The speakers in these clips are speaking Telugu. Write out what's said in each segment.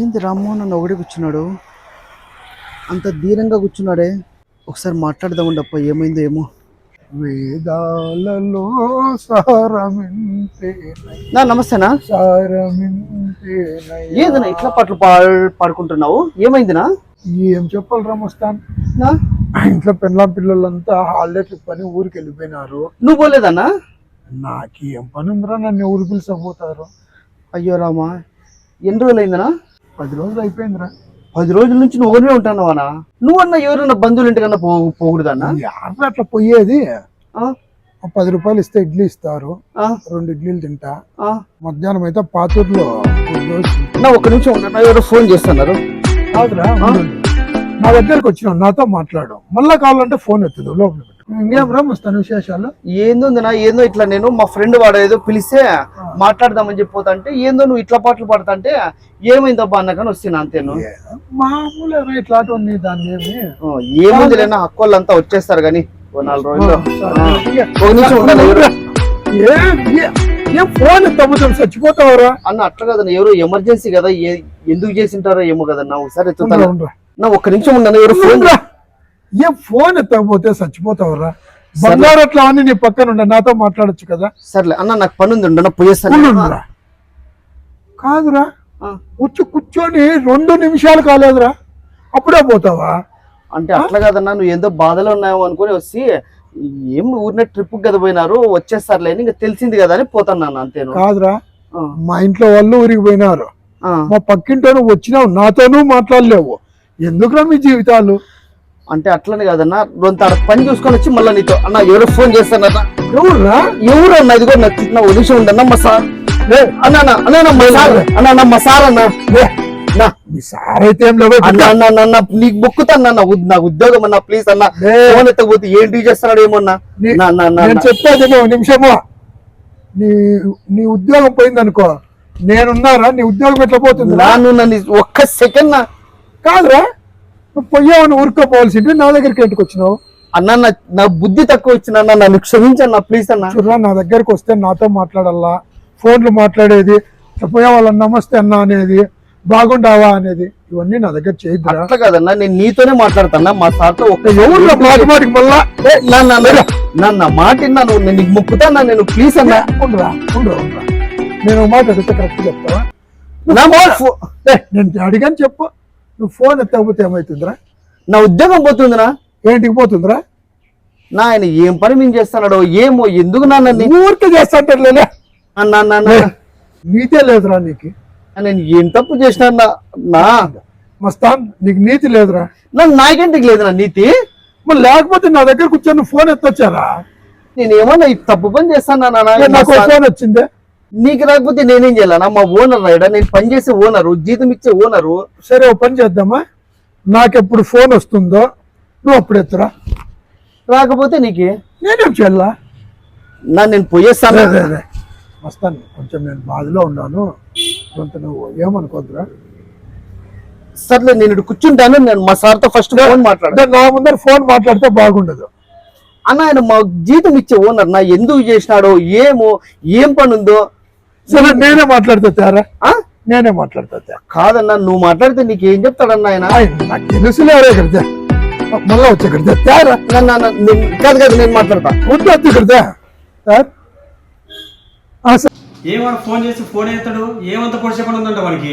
ఏంది రామ్మోహన్ అన్న ఒకడే కూర్చున్నాడు? అంత ధీరంగా కూర్చున్నాడే. ఒకసారి మాట్లాడదామండి అప్ప ఏమైందో ఏమో. వేదాలలో సారమింటే నా నమస్తేనా? సారమింటే ఏందన్నా ఇట్లా పాటలు పాడు పాడుకుంటున్నావు? ఏమైందినా ఏం చెప్పాలి రమస్తాన్? నా? ఇంట్లో పెళ్ళాం పిల్లలంతా హాలిడే ట్రిప్ అని ఊరికి వెళ్ళిపోయినారు. నువ్వు పోలేదన్నా నాకేం పని ఉందిరా నన్ను ఊరు పిలిచకపోతారు? అయ్యో రామా ఎన్ని రోజులు అయిందనా పది రోజులు అయిపోయిందిరా. పది రోజుల నుంచి నువ్వు ఒకరినే ఉంటానవానా నువ్వన్నా ఎవరన్నా బంధువులు ఇంటికన్నా పో పోకూడదన్నా? యారు అట్లా పోయేది? పది రూపాయలు ఇస్తే ఇడ్లీ ఇస్తారు. ఆ? రెండు ఇడ్లీలు తింటా. ఆ? మధ్యాహ్నం అయితే పాతూరులో ఒక నిమిషం ఉన్నా ఎవరో ఫోన్ చేస్తున్నారు. కాదురా. నా దగ్గరకు వచ్చినావు నాతో మాట్లాడు. మళ్ళా కావాలంటే ఫోన్ ఎత్తుదు లోపల రా మస్తాను విశేషాలు ఏందో ఏందో ఇట్లా నేను మా ఫ్రెండ్ వాడు ఏదో పిలిస్తే మాట్లాడదామని చెప్పి అంటే ఏందో నువ్వు ఇట్లా పాటలు పాడుతుంటే ఏమైందబ్బా అన్నకని వస్తున్నా అంతేను? ఏ, మామూలుగా ఇట్లాంటివన్నీ దాన్ని ఏముంది లేనా హక్కోళ్ళంతా వచ్చేస్తారు కానీ ఓ నాలుగు. ఒక నిమిషం ఏ, ఫోన్ చచ్చిపోతావరా అన్న అట్లా కదన్న ఎవరు ఎమర్జెన్సీ కదా ఎందుకు చేసింటారో ఏమో కదన్నా ఒకసారి ఎత్తుతాను. నా ఒక్క నిమిషం ఉన్నాను ఎవరు ఫోన్ ఉండరా. ఏం ఫోన్ ఎత్తకపోతే చచ్చిపోతావరా? బంగారు అట్లా అని నీ పక్కన ఉండ నాతో మాట్లాడొచ్చు కదా? సర్లే అన్న నాకు పని ఉంది ఉండు, నా పోయేస్తాను ఉండురా. కాదురా వచ్చి కూర్చొని రెండు నిమిషాలు కాలేదురా. అప్పుడే పోతావా? అంటే అట్లా కదన్నా నువ్వు ఏందో బాధలో ఉన్నావు అనుకుని వచ్చి ఏం ఊరినే ట్రిప్ కదా పోయినారు వచ్చేస్తారులే ఇంకా తెలిసింది కదా అని పోతాను అంతేను. కాదురా. మా ఇంట్లో వాళ్ళు ఊరికి పోయినారు. ఆ. మా పక్కింటో నువ్వు వచ్చినావు నాతోనూ మాట్లాడలేవు. ఎందుకురా మీ జీవితాలు? అంటే అట్లనే కదన్నా రొంత పని చూసుకొని వచ్చి మళ్ళీ నీతో అన్న ఎవరో ఫోన్ చేస్తానన్నా ఎవర్రా? ఎవరు అన్న ఇదిగో నాకు నా ఉద్దేశం ఉండన్నా మా సార్. అన్న అన్న మా సార్. అన్న మా సార్ అన్న. నీకు మొక్కుతాను అన్న ఉద్- నా ఉద్యోగం అన్న ప్లీజ్ అన్న. ఫోన్ ఎత్తకపోతే ఏంటి చేస్తున్నాడు ఏమో అన్న. నీ- నా నా నా నేను చెప్పేది నిమిషము నీ నీ ఉద్యోగం పోయిందనుకో నేనున్నారా? నీ ఉద్యోగం ఎట్లా పోతుంది నాను నన్ను ఒక్క సెకండ్ నా. కాదురా? పోయావని ఊరుకోపోవాల్సింది. నా దగ్గరికి ఎందుకు వచ్చినావు? అన్న నా నా బుద్ధి తక్కువ వచ్చిన అన్న నన్ను క్షమించన్న ప్లీజ్ అన్న. చూడరా నా దగ్గరకు వస్తే నాతో మాట్లాడాలా? ఫోన్లు మాట్లాడేది పోయే వాళ్ళని నమస్తే అన్న అనేది బాగుండావా అనేది ఇవన్నీ నా దగ్గర చేయొద్దురా. అట్లా కాదన్నా నేను నీతోనే మాట్లాడతానా? మా సార్తో ఒక్క ఎవరు మాటి మాటికి మళ్ళా? ఏ, నా నా నా- నా నా మాట నువ్వు నేను నీకు మొక్కుతానా నేను ప్లీజ్ అన్న. ఉండరా ఉండరా ఉండరా. నేను మాట అడిగితే కరెక్ట్ చెప్తావా? నా నేను అడిగాను చెప్పు. నువ్వు ఫోన్ ఎత్తకపోతే ఏమవుతుందిరా నా ఉద్యోగం పోతుందినా ఏంటికి పోతుందిరా? నా ఆయన ఏం పని మేము చేస్తున్నాడో ఏమో ఎందుకు నాన్న నీ- ఊరికే చేస్తాంటారులే అన్న నీతే లేదురా నీకు. నేను ఏం తప్పు చేసిన నా మస్తాన్ నీకు నీతి లేదురా. నన్ను నాకేంటికి లేదు నా నీతి? మరి లేకపోతే నా దగ్గర కూర్చొని ఫోన్ ఎత్తొచ్చారా? నేను ఏమన్నా ఈ తప్పు పని చేస్తాను నాకు ఒక ఫోన్ వచ్చిందే. నీకు రాకపోతే నేనేం చేయాలనా మా ఓనర్ రైడా నేను పని చేసే ఓనరు జీతం ఇచ్చే ఓనరు సరే ఓ పని చేద్దామా? నాకెప్పుడు ఫోన్ వస్తుందో నువ్వు అప్పుడు ఎత్తురా. రాకపోతే నీకే. నేనేం చేయాలా? నా నేను పోయేస్తాను. మస్తాన్ కొంచెం నేను బాధలో ఉన్నాను. కొంత నువ్వు ఏమనుకోద్దురా? సర్లే నేను కూర్చుంటాను. నేను మా సార్తో ఫస్ట్ ఫోన్ మాట్లాడా. అంటే నా ముందర ఫోన్ మాట్లాడితే బాగుండదు. అన్న ఆయన మా జీతం ఇచ్చే ఓనర్ నా ఎందుకు చేసినాడో ఏమో ఏం పని ఉందో సరే నేనే మాట్లాడితే తేరా. ఆ? నేనే మాట్లాడితే కాదన్నా నువ్వు మాట్లాడితే నీకు ఏం చెప్తాడన్న ఆయన? నాకు తెలుసులే ఇక్కడ మళ్ళా వచ్చి ఇక్కడ తేరా. నా- నా- నా- నేను- కాదు కాదు నేను మాట్లాడతా. వద్దు వద్దు ఇక్కడ తే. సార్ ఆ, సార్. ఏమన్నా ఫోన్ చేసి ఫోన్ ఎత్తాడు? ఏమంత పొడి చెప్పండి ఉందంట వానికి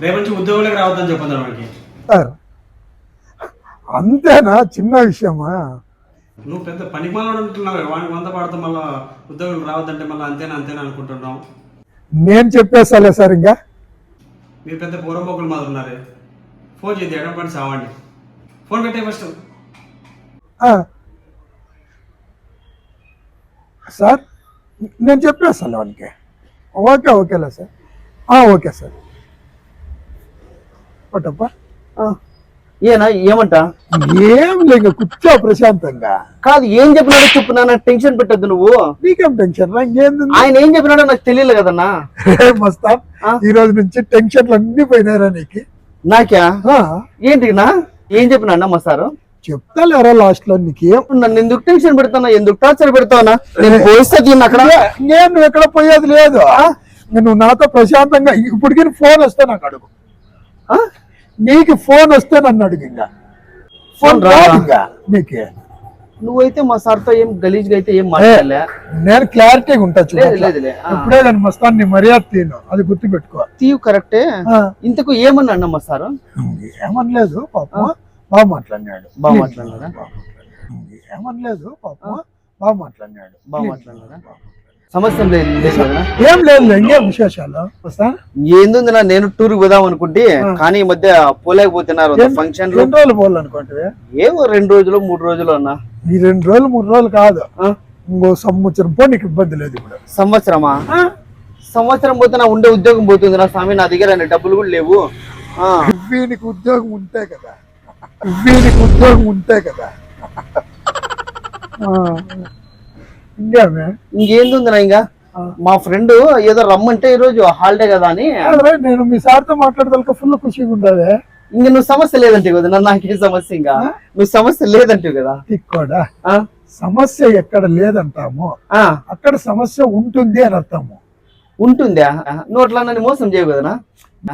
రేపు నుంచి ఉద్యోగులకు రావద్దని చెప్పండి వానికి సార్ అంతేనా? చిన్న విషయమా? నువ్వు పెద్ద పనికి మళ్ళీ ఉంటున్నావు వానికి వంద పడతాం మళ్ళీ ఉద్యోగులకు రావద్దంటే మళ్ళీ అంతేనా అంతేనా అనుకుంటున్నాం నేను చెప్పేసాలే సార్ ఇంకా. మీరు పెద్ద పూర్వపోకులు మాది ఉన్నారే. ఫోన్ చేద్ది ఎడం పని సావండి ఫోన్ పెట్టే ఫస్ట్. ఆ. సార్ నేను చెప్పేస్తాను వానికి. ఓకే ఓకేలే సార్. ఆ, ఓకే సార్. ఒకటప్పా ఆ. ఏనా ఏమంట? ఏం లేక కూర్చో ప్రశాంతంగా. కాదు ఏం చెప్పినాడో చెప్పు నాన్న టెన్షన్ పెట్టద్దు నువ్వు. నీకేం టెన్షన్ ఆయన ఏం చెప్పినాడో నాకు తెలియదు కదన్నా. మస్తాన్ ఆ? ఈ రోజు నుంచి టెన్షన్లు అన్ని పోయినారా నీకు. నాకా? ఆ, ఏంటినా ఏం చెప్పినా మా సారు? చెప్తాలేరా లాస్ట్లో నీకేం? నన్ను ఎందుకు టెన్షన్ పెడతానా ఎందుకు టార్చర్ పెడతావునా నేను దీన్ని అక్కడ. నేను ఎక్కడ పోయేది లేదు. నువ్వు నాతో ప్రశాంతంగా ఇప్పటికీ ఫోన్ వస్తే నాకు అడుగు. ఆ? నీకు ఫోన్ వస్తే నన్ను అడుగు ఇంకా. ఫోన్ ఫోన్ రాదా? రాదు ఇంకా నీకు. నువ్వైతే మా సార్తో ఏం గలీజ్గా అయితే ఏం మాట్లాడలే. నేను క్లారిటీగా ఉంటా చూడు లేదు అట్లా. లేదులే ఆ. ఇప్పుడే నేను మస్తాను నీ మర్యాద తీను అది గుర్తుపెట్టుకో. తీవు కరెక్టే. ఇంతకు ఏమన్నా అన్నమ్మా సారు? ఏమనలేదు పాపం. బాగా మాట్లాడినాడు. బాగా మాట్లాడినాడా? బాగా మాట్లాడినాడు. ఏమనలేదు పాపం. బాగా మాట్లాడినాడు? బాగా మాట్లాడినాడా? సమస్య ఏం లేదు ఇంకేం విశేషాలు? ఏందుందినా నేను టూర్ పోదాం అనుకుంటే కానీ ఈ మధ్య పోలేకపోతున్నారు ఫంక్షన్ ఎన్ని రోజులు పోవాలనుకుంటే ఏవో రెండు రోజులు మూడు రోజులు అన్న. ఈ రెండు రోజులు మూడు రోజులు కాదు? ఇంకో సంవత్సరం పో నీకు ఇబ్బంది లేదు ఇప్పుడు. సంవత్సరమా? సంవత్సరం పోతే నా ఉండే ఉద్యోగం పోతుంది నా స్వామి నా దగ్గర డబ్బులు కూడా లేవు. ఆ. వీనికి ఉద్యోగం ఉంటే కదా. వీనికి ఉద్యోగం ఉంటే కదా. ఇంకేందుందినా ఇంకా. మా ఫ్రెండ్ ఏదో రమ్మంటే ఈ రోజు హాలిడే కదా అని. నేను మీ సార్తో మాట్లాడదాక ఫుల్ ఖుషిగా ఉండదే ఇంక నువ్వు సమస్య లేదంటే కదా నాకేం సమస్య ఇంకా? నువ్వు సమస్య లేదంటే కదా? కూడా ఆ? సమస్య ఎక్కడ లేదంటాము. ఆ, అక్కడ సమస్య ఉంటుంది అని అర్థము. ఉంటుందా? నోట్లా నన్ను మోసం చేయవు కదనా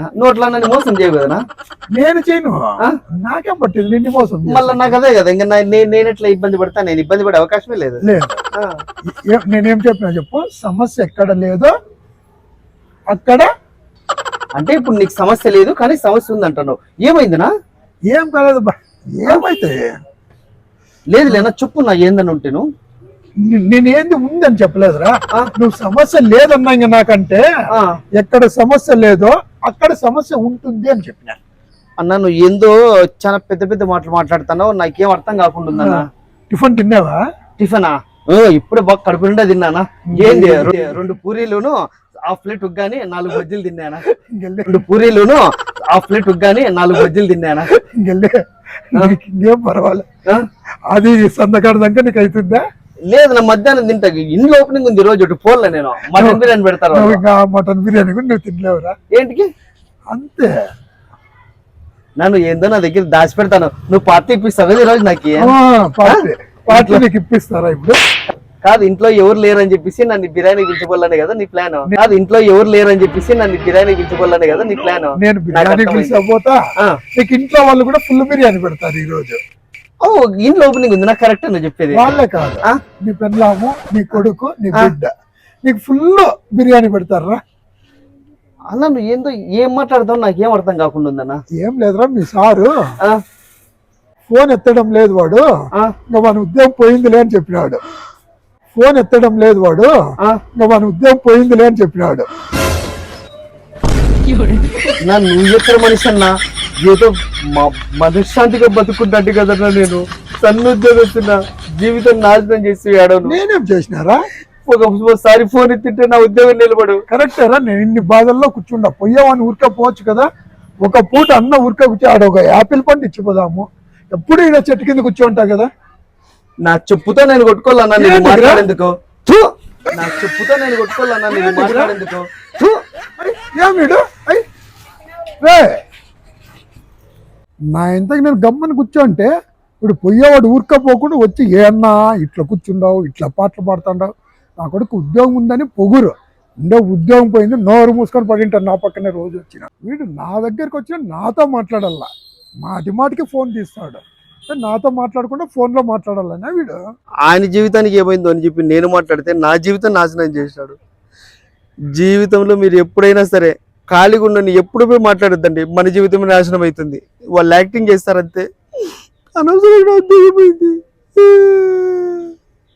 నోట్లా నన్ను మోసం చేయవు కదనా నేను చేయను? నాకేం పట్టింది? నిన్ను మోసం. మళ్ళీ నాకు అదే కదా ఇంకా నేను ఎట్లా ఇబ్బంది పడతా? నేను ఇబ్బంది పడే అవకాశమే లేదు. లేదు. నేనేం చెప్పినా చెప్పు. సమస్య ఎక్కడ లేదో అక్కడ. అంటే ఇప్పుడు నీకు సమస్య లేదు కానీ సమస్య ఉంది అంటున్నావు ఏమైందినా ఏం కాలేదు ఏమైతే? లేదు లేనా చెప్పు నా ఏందని ఉంటేను. ని- నేనేంది ఉందని చెప్పలేదురా? నువ్వు సమస్య లేదన్నా ఇంక నాకంటే ఎక్కడ సమస్య లేదో అక్కడ సమస్య ఉంటుంది అని చెప్పిన అన్న నువ్వు ఏందో చాలా పెద్ద పెద్ద మాటలు మాట్లాడుతున్నావు. నాకేం అర్థం కాకుండా టిఫిన్ తిన్నావా? టిఫినా? ఇప్పుడే బాగా కడుపు నిండా తిన్నానా? ఏంది? రెండు పూరీలును హాఫ్ ప్లేట్ ఉగ్గాని నాలుగు బజ్జీలు తిన్నానా? రెండు పూరీలును హాఫ్ ప్లేట్ ఉగ్గాని నాలుగు బజ్జీలు తిన్నానా? ఇంకెళ్ళి నీకు ఇంకేం పర్వాలే. ఆ? అది సందకాడ దాకా నీకు అవుతుందా లేదు నా మధ్యాహ్నం తింటా. ఇంట్లో ఓపెనింగ్ ఉంది ఈ రోజు ఒకటి పోలే నేను. మటన్ బిర్యానీ పెడతారు మటన్ బిర్యానీ కూడా నువ్వు తినలేవురా. ఏంటికి? అంతే. నన్ను ఏందో నా దగ్గర దాచి పెడతాను నువ్వు పార్టీ ఇప్పిస్తావు ఈ రోజు నాకు పార్టీ. నీకు ఇప్పిస్తారా ఇప్పుడు? కాదు ఇంట్లో ఎవరు లేరని చెప్పేసి నన్ను బిర్యానీ పిలిచిపోవాలని కదా నీ ప్లాన్. కాదు ఇంట్లో ఎవరు లేరని చెప్పేసి నన్ను బిర్యానీ పిలిచిపోవాలని కదా నీ ప్లాన్. నేను బిర్యానీ పిలిచకపోతా. నీకు ఇంట్లో వాళ్ళు కూడా ఫుల్ బిర్యానీ పెడతారు ఈ రోజు ఓ ఇంట్లో ఓపెనింగ్ ఉంది నాకు కరెక్ట్ నువ్వు చెప్పేది. వాళ్ళే కాదు? నీ పెళ్ళాము నీ కొడుకు నీ బిడ్డ. నీకు ఫుల్ బిర్యానీ పెడతారా? అన్న నువ్వు ఏందో ఏం మాట్లాడతావు నాకేం అర్థం కాకుండా ఉందన్న. ఏం లేదురా మీ సారు. ఆ, ఫోన్ ఎత్తడం లేదు వాడు. ఇంకా మన ఉద్యోగం పోయిందిలే అని చెప్పినాడు. ఫోన్ ఎత్తడం లేదు వాడు. ఇంకా మన ఉద్యోగం పోయిందిలే అని చెప్పినాడు. నువ్వు ఎక్కడ మనిషి అన్న? ఏదో మ- మనశ్శాంతిగా బతుకుంటాంటి కదన్నా నేను సన్నుద్యోగస్తున్నా జీవితం నాశనం చేసి ఆడను నేనేం చేసినారా? ఒకసారి ఫోన్ ఎత్తింటే నా ఉద్యోగం నిలబడు. కరెక్టేరా నేను ఇన్ని బాధల్లో కూర్చుండా పోయేవాడిని ఊరికే పోవచ్చు కదా? ఒక పూట అన్న ఊరికే కూర్చో ఆడ ఒక యాపిల్ పండు ఇచ్చిపోదాము. ఎప్పుడు ఈడ చెట్టు కింద కూర్చోంటా కదా? నా చెప్పుతో నేను కొట్టుకోవాలన్నా నేను? మాట్లాడేందుకు! నా చెప్పుతో నేను కొట్టుకోవాలన్నా నేను మాట్లాడేందుకు! ఏమిడు రే! నా ఇంతకు నేను గమ్మని కూర్చోంటే ఇప్పుడు పోయేవాడు ఊరుకపోకుండా వచ్చి ఏ అన్నా ఇట్లా కూర్చుండావు ఇట్లా పాటలు పాడుతుండవు నా కొడుకు ఉద్యోగం ఉందని పొగురు. ఉండే ఉద్యోగం పోయింది నోరు మూసుకొని పడింటారు నా పక్కనే రోజు వచ్చిన. వీడు నా దగ్గరికి వచ్చిన నాతో మాట్లాడాల. మాటి మాటికి ఫోన్ తీస్తాడు. నాతో మాట్లాడకుండా ఫోన్లో మాట్లాడాలనే వీడు. ఆయన జీవితానికి ఏమైందో అని చెప్పి నేను మాట్లాడితే నా జీవితం నాశనం చేశాడు. జీవితంలో మీరు ఎప్పుడైనా సరే ఖాళీగా ఉండని ఎప్పుడు పోయి మాట్లాడద్దండి. మన జీవితం నాశనం అవుతుంది. వాళ్ళు యాక్టింగ్ చేస్తారంతే. అనవసరంగా ఉద్యోగం